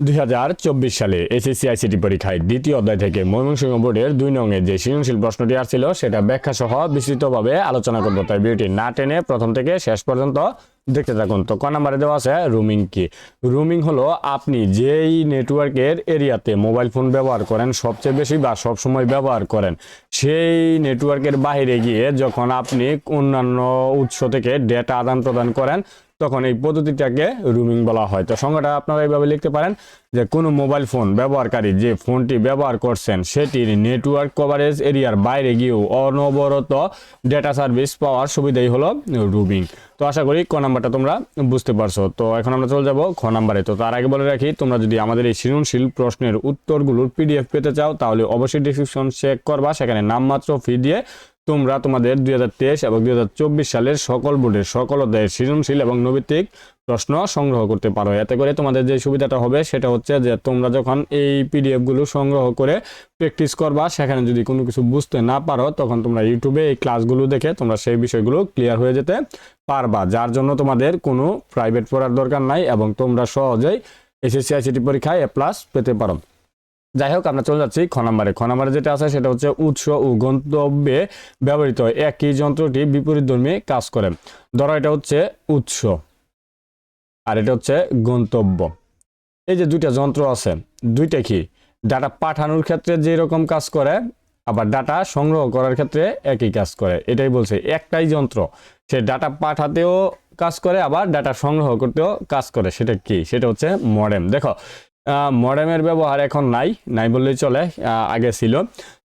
দুই হাজার চব্বিশ সালে এসএসসি আইসিটি পরীক্ষায় দ্বিতীয় অধ্যায় থেকে ময়মনসিংহ বোর্ডের দুই নঙের যে সৃজনশীল প্রশ্নটি আসছিল, সেটা ব্যাখ্যা সহ বিস্তৃতভাবে আলোচনা করব। তাই ভিডিওটি না টেনে প্রথম থেকে শেষ পর্যন্ত দেখতে থাকুন। তো ক নাম্বারে দেওয়া আছে, রুমিং কি? রুমিং হলো আপনি যেই নেটওয়ার্কের এরিয়াতে মোবাইল ফোন ব্যবহার করেন, সবচেয়ে বেশি বা সবসময় ব্যবহার করেন, সেই নেটওয়ার্কের বাইরে গিয়ে যখন আপনি অন্যান্য উৎস থেকে ডেটা আদান প্রদান করেন তখন এই পদ্ধতিটাকে রুমিং বলা হয়। তো সংজ্ঞাটা আপনারা এইভাবে লিখতে পারেন যে কোনো মোবাইল ফোন ব্যবহারকারী যে ফোনটি ব্যবহার করছেন, সেটির নেটওয়ার্ক কভারেজ এরিয়ার বাইরে গিয়েও অনবরত ডেটা সার্ভিস পাওয়ার সুবিধাই হলো রুমিং তো আশা করি ক নাম্বারটা তোমরা বুঝতে পারছ। তো এখন আমরা চলে যাব খ নাম্বারে। তো তার আগে বলে রাখি, তোমরা যদি আমাদের এই সৃজনশীল প্রশ্নের উত্তরগুলোর পিডিএফ পেতে চাও, তাহলে অবশ্যই ডিসক্রিপশন চেক করবা। সেখানে নামমাত্র ফি দিয়ে তোমরা তোমাদের দুই হাজার তেইশ এবং দুই হাজার চব্বিশ সালের সকল বোর্ডের সকল অধ্যায়ের সৃজনশীল এবং নৈতিক প্রশ্ন সংগ্রহ করতে পারো। এতে করে তোমাদের যে সুবিধাটা হবে সেটা হচ্ছে যে তোমরা যখন এই পিডিএফগুলো সংগ্রহ করে প্র্যাকটিস করবা, সেখানে যদি কোনো কিছু বুঝতে না পারো, তখন তোমরা ইউটিউবে এই ক্লাসগুলো দেখে তোমরা সেই বিষয়গুলো ক্লিয়ার হয়ে যেতে পারবা, যার জন্য তোমাদের কোনো প্রাইভেট পড়ার দরকার নাই এবং তোমরা সহজেই এসএসসি, আইসিটি পরীক্ষায় এ প্লাস পেতে পারো। যাই হোক আমরা চলে যাচ্ছি খ নাম্বারে। খ নাম্বারে যেটা আছে, সেটা হচ্ছে উৎস ও গন্তব্যে ব্যবহৃত একই যন্ত্রটি বিপরীত ধর্মী কাজ করে। ধরো, এটা হচ্ছে উৎস আর এটা হচ্ছে গন্তব্য। এই যে দুইটা যন্ত্র আছে, দুইটা কি? ডাটা পাঠানোর ক্ষেত্রে যে রকম কাজ করে, আবার ডাটা সংগ্রহ করার ক্ষেত্রে একই কাজ করে। এটাই বলছে একটাই যন্ত্র। সে ডাটা পাঠাতেও কাজ করে, আবার ডাটা সংগ্রহ করতেও কাজ করে। সেটা কি? সেটা হচ্ছে মডেম। দেখো মডেমের ব্যবহার এখন নাই নাই বললেই চলে আগে ছিল।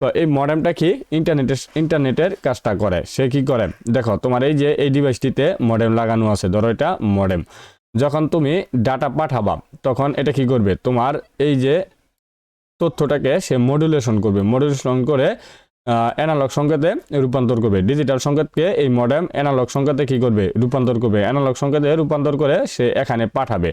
তো এই মডেমটা কি ইন্টারনেটের ইন্টারনেটের কাজটা করে, সে কি করে? দেখো, তোমার এই যে এই ডিভাইসটিতে মডেম লাগানো আছে, ধরো এটা মডেম যখন তুমি ডাটা পাঠাবা, তখন এটা কি করবে? তোমার এই যে তথ্যটাকে সে মডুলেশন করবে মডুলেশন করে অ্যানালগ সংকেতে রূপান্তর করবে। ডিজিটাল সংকেতকে এই মডেম অ্যানালগ সংকেতে কি করবে? রূপান্তর করবে। অ্যানালগ সংকেতে রূপান্তর করে সে এখানে পাঠাবে।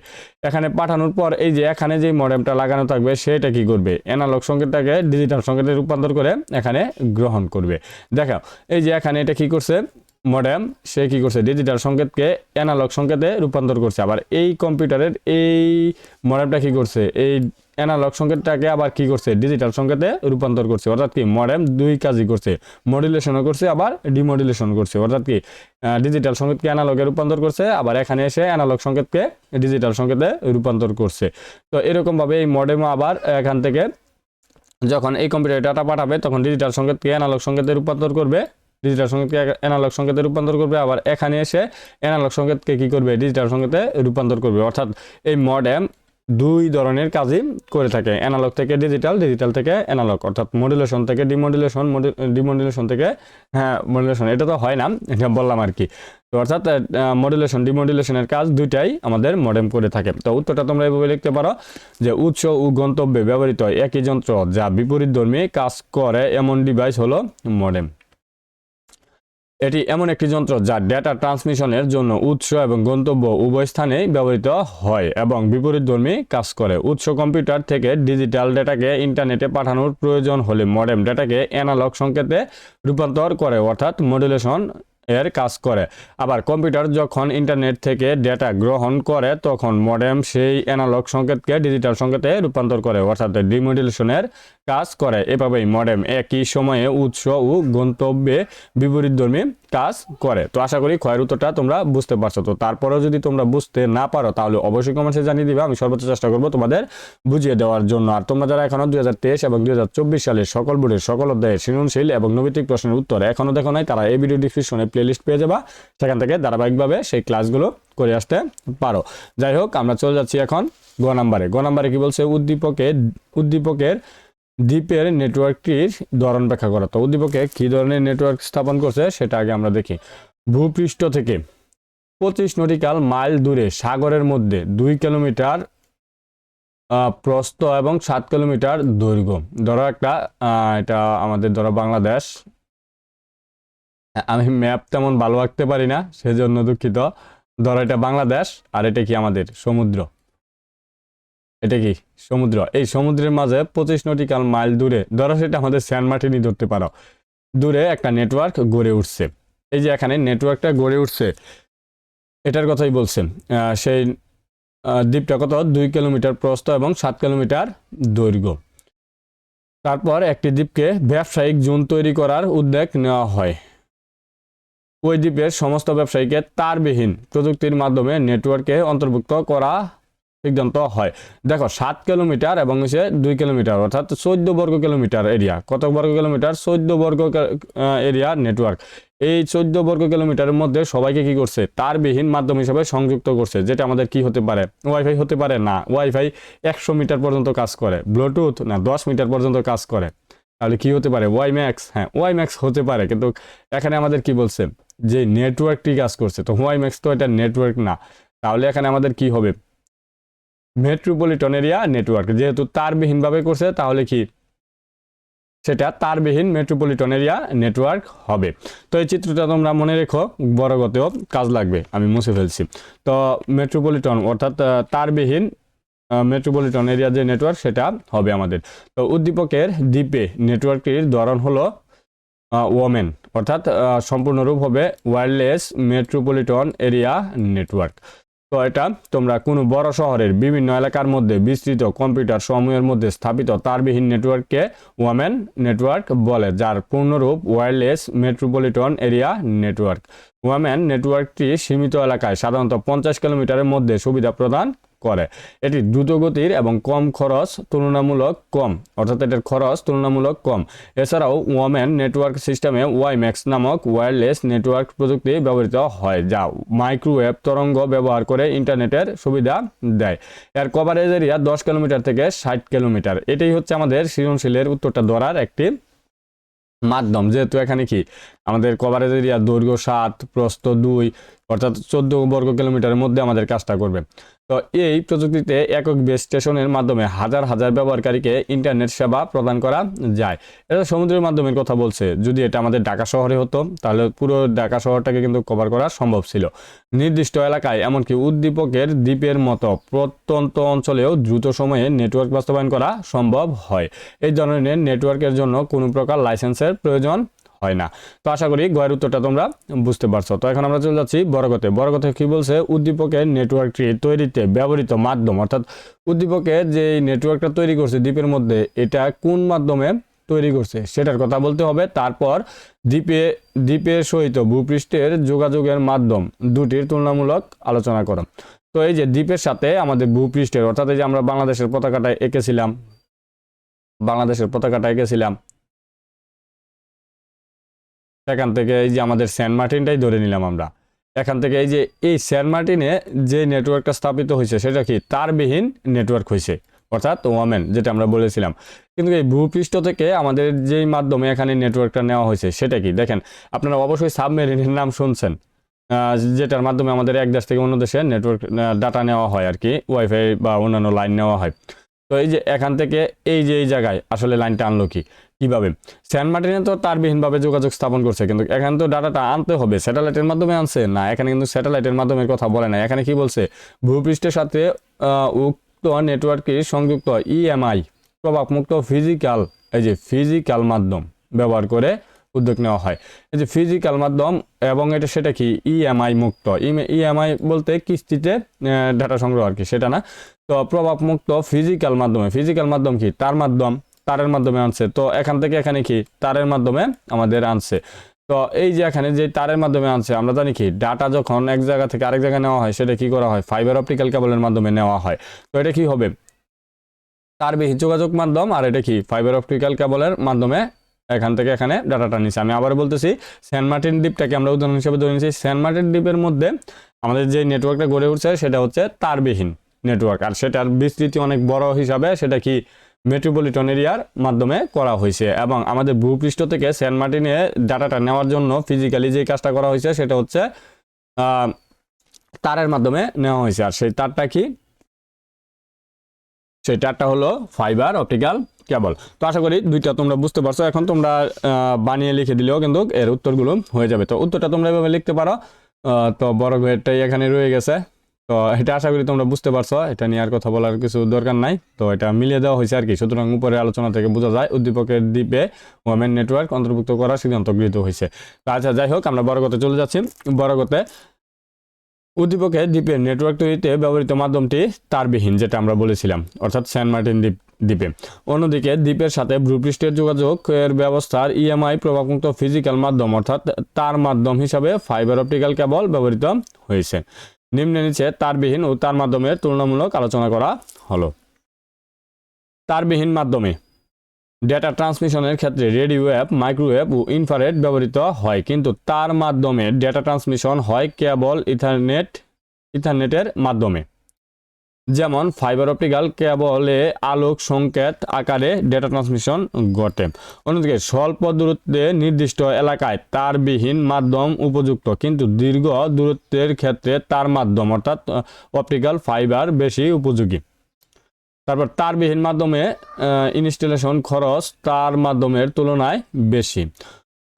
এখানে পাঠানোর পর এই যে এখানে যে মডেমটা লাগানো থাকবে, সেটা কি করবে? অ্যানালগ সংকেতটাকে ডিজিটাল সংকেতে রূপান্তর করে এখানে গ্রহণ করবে। দেখো এই যে এখানে এটা কি করছে? মডেম সে কি করছে? ডিজিটাল সংকেতকে অ্যানালগ সংকেতে রূপান্তর করছে। আবার এই কম্পিউটারের এই মডেমটা কি করছে? এই অ্যানালগ সংকেতটাকে আবার কি করছে? ডিজিটাল সংকেতে রূপান্তর করছে। অর্থাৎ কি? মডেম দুই কাজই করছে। মডুলেশনও করছে, আবার ডিমডুলেশন করছে। অর্থাৎ কি? ডিজিটাল সংকেতকে অ্যানালগে রূপান্তর করছে, আবার এখানে এসে অ্যানালগ সংকেতকে ডিজিটাল সংকেতে রূপান্তর করছে। তো এরকমভাবে এই মডেমও আবার এখান থেকে যখন এই কম্পিউটার ডাটা পাঠাবে, তখন ডিজিটাল সংকেতকে অ্যানালগ সংকেতে রূপান্তর করবে। ডিজিটাল সংকেতকে অ্যানালগ সংকেতে রূপান্তর করবে, আবার এখানে এসে অ্যানালগ সংকেতকে কি করবে? ডিজিটাল সংকেতে রূপান্তর করবে। অর্থাৎ এই মডেম দুই ধরনের কাজই করে থাকে। অ্যানালগ থেকে ডিজিটাল ডিজিটাল থেকে অ্যানালগ অর্থাৎ মডুলেশন থেকে ডিমডুলেশন ডিমডুলেশন থেকে হ্যাঁ মডুলেশন এটা তো হয় না, এটা বললাম আর কি। তো অর্থাৎ মডুলেশন ডিমডুলেশনের কাজ দুইটাই আমাদের মডেম করে থাকে। তো উত্তরটা তোমরা এভাবে লিখতে পারো যে উৎস ও গন্তব্যে ব্যবহৃত একই যন্ত্র যা বিপরীত ধর্মী কাজ করে। এমন ডিভাইস হলো মডেম এটি এমন একটি যন্ত্র যা ডেটা ট্রান্সমিশনের জন্য উৎস এবং গন্তব্য উভয় স্থানেই ব্যবহৃত হয় এবং বিপরীত ধর্মী কাজ করে। উৎস কম্পিউটার থেকে ডিজিটাল ডেটাকে ইন্টারনেটে পাঠানোর প্রয়োজন হলে মডেম ডেটাকে অ্যানালগ সংকেতে রূপান্তর করে, অর্থাৎ মডুলেশন এর কাজ করে। আবার কম্পিউটার যখন ইন্টারনেট থেকে ডেটা গ্রহণ করে, তখন মডেম সেই অ্যানালগ সংকেতকে ডিজিটাল সংকেতে রূপান্তর করে, অর্থাৎ ডিমোডুলেশনের কাজ করে। এভাবেই মডেম একই সময়ে উৎস ও গন্তব্যে বিপরীতধর্মী কাজ করে। তো আশা করি ক্ষয়ের উত্তরটা তোমরা বুঝতে পারছ। তো তারপরেও যদি তোমরা বুঝতে না পারো, তাহলে অবশ্যই কমেন্টসে জানিয়ে দিবে। আমি সর্বোচ্চ চেষ্টা করব তোমাদের বুঝিয়ে দেওয়ার জন্য। আর তোমরা যারা এখনও দুই এবং দুই সালের সকল বোর্ডের সকল অধ্যায়ের সৃজনশীল এবং নৈতিক প্রশ্নের উত্তর এখনও দেখো নাই, তারা এই ভিডিও ডিসক্রিপশনে প্লেলিস্ট পেয়ে যাবা। সেখান থেকে ধারাবাহিকভাবে সেই ক্লাসগুলো করে আসতে পারো। যাই হোক, আমরা চলে যাচ্ছি এখন গ নাম্বারে। গ নাম্বারে কি বলছে? উদ্দীপকের উদ্দীপকের দ্বীপের নেটওয়ার্কটির ধরন ব্যাখ্যা করা। তো উদ্দীপকে কি ধরনের নেটওয়ার্ক স্থাপন করছে সেটা আগে আমরা দেখি। ভূপৃষ্ঠ থেকে পঁচিশ নটিক্যাল মাইল দূরে, সাগরের মধ্যে দুই কিলোমিটার প্রস্থ এবং সাত কিলোমিটার দৈর্ঘ্য। ধরো একটা এটা আমাদের ধরো বাংলাদেশ। আমি ম্যাপ তেমন ভালো আঁকতে পারি না, সেজন্য দুঃখিত। ধরো এটা বাংলাদেশ, আর এটা কি আমাদের সমুদ্র। এটা কি? সমুদ্র। এই সমুদ্রের মাঝে পঁচিশ নটিক্যাল মাইল দূরে, ধরো সেটা আমাদের সেন্ট মার্টিনই ধরতে পারো, দূরে একটা নেটওয়ার্ক গড়ে উঠছে। এই যে এখানে নেটওয়ার্কটা গড়ে উঠছে, এটার কথাই বলছেন সেই দ্বীপটা কত? দুই কিলোমিটার প্রস্থ এবং সাত কিলোমিটার দৈর্ঘ্য। তারপর একটি দ্বীপকে ব্যবসায়িক জোন তৈরি করার উদ্যোগ নেওয়া হয়। ওই দ্বীপের সমস্ত ব্যবসায়ীকে তারবিহীন প্রযুক্তির মাধ্যমে নেটওয়ার্কে অন্তর্ভুক্ত করা সিদ্ধান্ত হয়। দেখো, সাত কিলোমিটার এবং হচ্ছে দুই কিলোমিটার, অর্থাৎ চোদ্দ বর্গ কিলোমিটার এরিয়া কত বর্গ কিলোমিটার? চোদ্দ বর্গ এরিয়া নেটওয়ার্ক এই চোদ্দ বর্গ কিলোমিটারের মধ্যে সবাইকে কি করছে? তারবিহীন মাধ্যম হিসেবে সংযুক্ত করছে, যেটা আমাদের কি হতে পারে? ওয়াইফাই হতে পারে না। ওয়াইফাই একশো মিটার পর্যন্ত কাজ করে। ব্লুটুথ না, দশ মিটার পর্যন্ত কাজ করে। তাহলে কি হতে পারে? ওয়াই ম্যাক্স হ্যাঁ ওয়াই ম্যাক্স হতে পারে। কিন্তু এখানে আমাদের কি বলছে? যে নেটওয়ার্কটি কাজ করছে। তো ওয়াই ম্যাক্স তো এটা নেটওয়ার্ক না। তাহলে এখানে আমাদের কি হবে? Metropolitan area network. যেহেতু তারবিহীনভাবে করছে, তাহলে কি? সেটা তারবিহীন মেট্রোপলিটন এরিয়া নেটওয়ার্ক হবে। তো এই চিত্রটা তোমরা মনে রেখো বড়গতেও কাজ লাগবে, আমি মুছে ফেলছি। তো মেট্রোপলিটন, অর্থাৎ তারবিহীন মেট্রোপলিটন এরিয়া যে নেটওয়ার্ক, সেটা হবে আমাদের। তো উদ্দীপকের দ্বীপে নেটওয়ার্কটির ধরন হলো ওমেন অর্থাৎ সম্পূর্ণরূপ হবে ওয়্যারলেস মেট্রোপলিটন এরিয়া নেটওয়ার্ক। তো এটা তোমরা কোনো বড় শহরের বিভিন্ন এলাকার মধ্যে বিস্তৃত কম্পিউটার সমূহের মধ্যে স্থাপিত তারবিহীন নেটওয়ার্ককে ওয়ামেন নেটওয়ার্ক বলে, যার পূর্ণরূপ ওয়্যারলেস মেট্রোপলিটন এরিয়া নেটওয়ার্ক। ওয়ামেন নেটওয়ার্কটি সীমিত এলাকায় সাধারণত পঞ্চাশ কিলোমিটারের মধ্যে সুবিধা প্রদান করে। এটি দ্রুতগতির এবং কম খরচ, তুলনামূলক কম। অর্থাৎ এটার খরচ তুলনামূলক কম। এছাড়াও ওয়ামেন নেটওয়ার্ক সিস্টেমে ওয়াইম্যাক্স নামক ওয়্যারলেস নেটওয়ার্ক প্রযুক্তি ব্যবহৃত হয়, যা মাইক্রোওয়েভ তরঙ্গ ব্যবহার করে ইন্টারনেটের সুবিধা দেয়। এর কভারেজ এরিয়া দশ কিলোমিটার থেকে ষাট কিলোমিটার। এটাই হচ্ছে আমাদের সৃজনশীলের উত্তরটা ধরার একটি মাধ্যম। যেহেতু এখানে কি? আমাদের কভারেজ এরিয়া দৈর্ঘ্য সাত, প্রস্থ দুই, অর্থাৎ চোদ্দ বর্গ কিলোমিটারের মধ্যে আমাদের কাজটা করবে। তো এই প্রযুক্তিতে একক বেস স্টেশনের মাধ্যমে হাজার হাজার ব্যবহারকারীকে ইন্টারনেট সেবা প্রদান করা যায়। এটা সমুদ্রের মাধ্যমের কথা বলছে। যদি এটা আমাদের ঢাকা শহরে হতো, তাহলে পুরো ঢাকা শহরটাকে কিন্তু কভার করা সম্ভব ছিল। নির্দিষ্ট এলাকায়, এমনকি উদ্দীপকের দ্বীপের মতো প্রত্যন্ত অঞ্চলেও দ্রুত সময়ে নেটওয়ার্ক বাস্তবায়ন করা সম্ভব হয়। এই ধরনের নেটওয়ার্কের জন্য কোনো প্রকার লাইসেন্সের প্রয়োজন হয় না। তো আশা করি গয়ের উত্তরটা তোমরা বুঝতে পারছ। তো এখন আমরা চলে যাচ্ছি বড়গতে বড়গতে কি বলছে? উদ্দীপকের নেটওয়ার্কটি তৈরিতে ব্যবহৃত মাধ্যম। অর্থাৎ উদ্দীপকের যে নেটওয়ার্কটা তৈরি করছে দ্বীপের মধ্যে, এটা কোন মাধ্যমে তৈরি করছে সেটার কথা বলতে হবে। তারপর দ্বীপে দ্বীপের সহিত ভূপৃষ্ঠের যোগাযোগের মাধ্যম দুটির তুলনামূলক আলোচনা করো। তো এই যে দ্বীপের সাথে আমাদের ভূপৃষ্ঠের, অর্থাৎ এই যে আমরা বাংলাদেশের পতাকাটা এঁকেছিলাম, বাংলাদেশের পতাকাটা এঁকেছিলাম এখান থেকে এই যে আমাদের সেন্ট মার্টিনটাই ধরে নিলাম আমরা। এখান থেকে এই যে, এই সেন্ট মার্টিনে যে নেটওয়ার্কটা স্থাপিত হয়েছে, সেটা কি? তারবিহীন নেটওয়ার্ক হয়েছে, অর্থাৎ ওয়ামেন, যেটা আমরা বলেছিলাম। কিন্তু এই ভূপৃষ্ঠ থেকে আমাদের যেই মাধ্যমে এখানে নেটওয়ার্কটা নেওয়া হয়েছে, সেটা কি? দেখেন, আপনারা অবশ্যই সাবমেরিনের নাম শুনছেন। যেটার মাধ্যমে আমাদের এক দেশ থেকে অন্য দেশে নেটওয়ার্ক ডাটা নেওয়া হয় আর কি ওয়াইফাই বা অন্যান্য লাইন নেওয়া হয়। তো এই যে এখান থেকে এই যে এই জায়গায় আসলে লাইনটা আনলো কি? কীভাবে? সেন্ট মার্টিনে তো তারবিহীনভাবে যোগাযোগ স্থাপন করছে, কিন্তু এখানে তো ডাটাটা আনতে হবে। স্যাটেলাইটের মাধ্যমে আনছে? না, এখানে কিন্তু স্যাটেলাইটের মাধ্যমে কথা বলে না। এখানে কি বলছে? ভূপৃষ্ঠের সাথে উক্ত নেটওয়ার্কে সংযুক্ত ইএমআই প্রভাবমুক্ত ফিজিক্যাল, এই যে ফিজিক্যাল মাধ্যম ব্যবহার করে উদ্যোগ নেওয়া হয়। এই যে ফিজিক্যাল মাধ্যম এবং এটা সেটা কি? ইএমআই মুক্ত। ইএমআই বলতে কিস্তিতে ডাটা সংগ্রহ আর কি, সেটা না। তো প্রভাবমুক্ত ফিজিক্যাল মাধ্যমে ফিজিক্যাল মাধ্যম কি? তার মাধ্যম, তারের মাধ্যমে আনছে। তো এখান থেকে এখানে কি? তারের মাধ্যমে আমাদের আনছে। তো এই যে এখানে যে তারের মাধ্যমে আনছে, আমরা জানি কি? ডাটা যখন এক জায়গা থেকে আরেক জায়গায় নেওয়া হয়, সেটা কি করা হয়? ফাইবার অপটিক্যাল কেবলের মাধ্যমে নেওয়া হয়। তো এটা কি হবে? তারবিহীন যোগাযোগ মাধ্যম, আর এটা কি? ফাইবার অপটিক্যাল কেবলের মাধ্যমে এখান থেকে এখানে ডাটাটা নিচ্ছে আমি আবার বলতেছি, সেন্ট মার্টিন দ্বীপটাকে আমরা উদাহরণ হিসেবে ধরে নিচ্ছি সেন্ট মার্টিন দ্বীপের মধ্যে আমাদের যে নেটওয়ার্কটা গড়ে উঠছে, সেটা হচ্ছে তারবিহীন। নেটওয়ার্ক আর সেটার বিস্তৃতি অনেক বড় হিসাবে সেটা কি মেট্রোপলিটন এরিয়ার মাধ্যমে করা হয়েছে। এবং আমাদের ভূপৃষ্ঠ থেকে সেন্ট মার্টিনে ডাটাটা নেওয়ার জন্য ফিজিক্যালি যে কাজটা করা হয়েছে সেটা হচ্ছে তারের মাধ্যমে নেওয়া হয়েছে। আর সেই তারটা কি? সেই তারটা হলো ফাইবার অপটিক্যাল কেবল তো আশা করি দুইটা তোমরা বুঝতে পারছ। এখন তোমরা বানিয়ে লিখে দিলেও কিন্তু এর উত্তরগুলো হয়ে যাবে। তো উত্তরটা তোমরা এভাবে লিখতে পারো। তো বড় এখানে রয়ে গেছে। তো এটা আশা করি তোমরা বুঝতে পারছ, এটা নিয়ে আর কথা বলার কিছু দরকার নাই। তো এটা মিলিয়ে দেওয়া হয়েছে আর কি সুতরাং উপরে আলোচনা থেকে বোঝা যায়, উদ্দীপকের দ্বীপে ওমেন নেটওয়ার্ক অন্তর্ভুক্ত করার সিদ্ধান্ত গৃহীত হয়েছে। তো আচ্ছা যাই হোক, আমরা বড়গতে চলে যাচ্ছি। বড়গতে উদ্দীপকে দ্বীপে নেটওয়ার্ক তৈরিতে ব্যবহৃত মাধ্যমটি তারবিহীন, যেটা আমরা বলেছিলাম, অর্থাৎ সেন্ট মার্টিন দ্বীপ, দ্বীপে। অন্যদিকে দ্বীপের সাথে ভূপৃষ্ঠের যোগাযোগের ব্যবস্থার ইএমআই প্রভাবমুক্ত ফিজিক্যাল মাধ্যম, অর্থাৎ তার মাধ্যম হিসাবে ফাইবার অপটিক্যাল কেবল ব্যবহৃত হয়েছে। নিম্নে নিচে তারবিহীন ও তার মাধ্যমে তুলনামূলক আলোচনা করা হলো। তারবিহীন মাধ্যমে। ডেটা ট্রান্সমিশনের ক্ষেত্রে রেডিও অ্যাপ, মাইক্রোওয়েভ ও ইনফ্রারেড ব্যবহৃত হয়, কিন্তু তার মাধ্যমে ডেটা ট্রান্সমিশন হয় কেবল ইথারনেট, ইথারনেটের মাধ্যমে। যেমন ফাইবার অপটিক্যাল কেবলে আলোক সংকেত আকারে ডেটা ট্রান্সমিশন ঘটে। অন্যদিকে স্বল্প দূরত্বে নির্দিষ্ট এলাকায় তারবিহীন মাধ্যম উপযুক্ত, কিন্তু দীর্ঘ দূরত্বের ক্ষেত্রে তার মাধ্যম, অর্থাৎ অপটিক্যাল ফাইবার বেশি উপযোগী। তারপর তারবিহীন মাধ্যমে ইনস্টলেশন খরচ তার মাধ্যমের তুলনায় বেশি।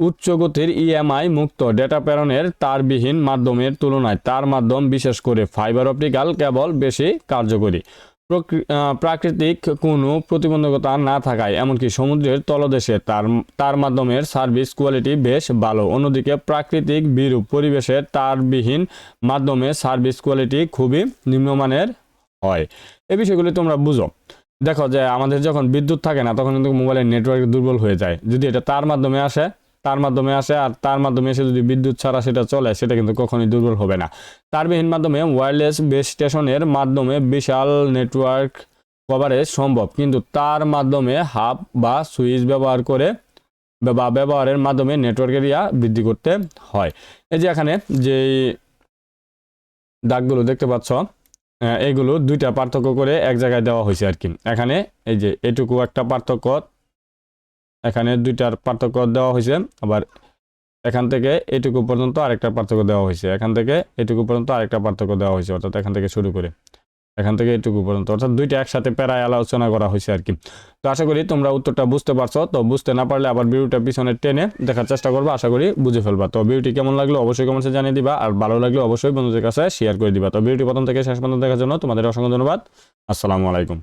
উচ্চ গতির ইএমআই মুক্ত ডেটা প্রেরণের তারবিহীন মাধ্যমের তুলনায় তার মাধ্যম বিশেষ করে ফাইবার অপটিক্যাল কেবল বেশি কার্যকরী। প্রকৃ- প্রাকৃতিক কোনো প্রতিবন্ধকতা না থাকায়, এমনকি সমুদ্রের তলদেশে তার তার মাধ্যমের সার্ভিস কোয়ালিটি বেশ ভালো। অন্যদিকে প্রাকৃতিক বিরূপ পরিবেশের তারবিহীন মাধ্যমে সার্ভিস কোয়ালিটি খুবই নিম্নমানের হয়। এ বিষয়গুলি তোমরা বুঝো। দেখো যে আমাদের যখন বিদ্যুৎ থাকে না, তখন কিন্তু মোবাইলের নেটওয়ার্ক দুর্বল হয়ে যায়। যদি এটা তার মাধ্যমে আসে তার মাধ্যমে আসে আর তার মাধ্যমে এসে যদি বিদ্যুৎ ছাড়া সেটা চলে, সেটা কিন্তু কখনোই দুর্বল হবে না। তারবিহীন মাধ্যমে ওয়্যারলেস বেস স্টেশনের মাধ্যমে বিশাল নেটওয়ার্ক কভারেজ সম্ভব। কিন্তু তার মাধ্যমে হাব বা সুইচ ব্যবহার করে বা ব্যবহারের মাধ্যমে নেটওয়ার্ক এরিয়া বৃদ্ধি করতে হয়। এই যে এখানে যে দাগগুলো দেখতে পাচ্ছ এগুলো দুইটা পার্থক্য করে এক জায়গায় দেওয়া হয়েছে আর কি। এখানে এই যে এটুকু একটা পার্থক্য এখানে দুইটার পার্থক্য দেওয়া হয়েছে, আবার এখান থেকে এটুকু পর্যন্ত আরেকটা পার্থক্য দেওয়া হয়েছে। এখান থেকে এটুকু পর্যন্ত আরেকটা পার্থক্য দেওয়া হয়েছে, অর্থাৎ এখান থেকে শুরু করে। এখান থেকে এটুকু পর্যন্ত, অর্থাৎ দুইটা একসাথে প্যারায় আলোচনা করা হয়েছে আর কি। তো আশা করি তোমরা উত্তরটা বুঝতে পারছ। তো বুঝতে না পারলে আবার ভিডিওটা পিছনে টেনে দেখার চেষ্টা করব, আশা করি বুঝে ফেলবা। তো ভিডিওটি কেমন লাগল অবশ্যই কমেন্টে জানিয়ে দিবা, আর ভালো লাগলে অবশ্যই বন্ধুদের কাছে শেয়ার করে দিবা। তো ভিডিওটি প্রথম থেকে শেষ পর্যন্ত দেখার জন্য তোমাদের অসংখ্য ধন্যবাদ। আসসালামু আলাইকুম।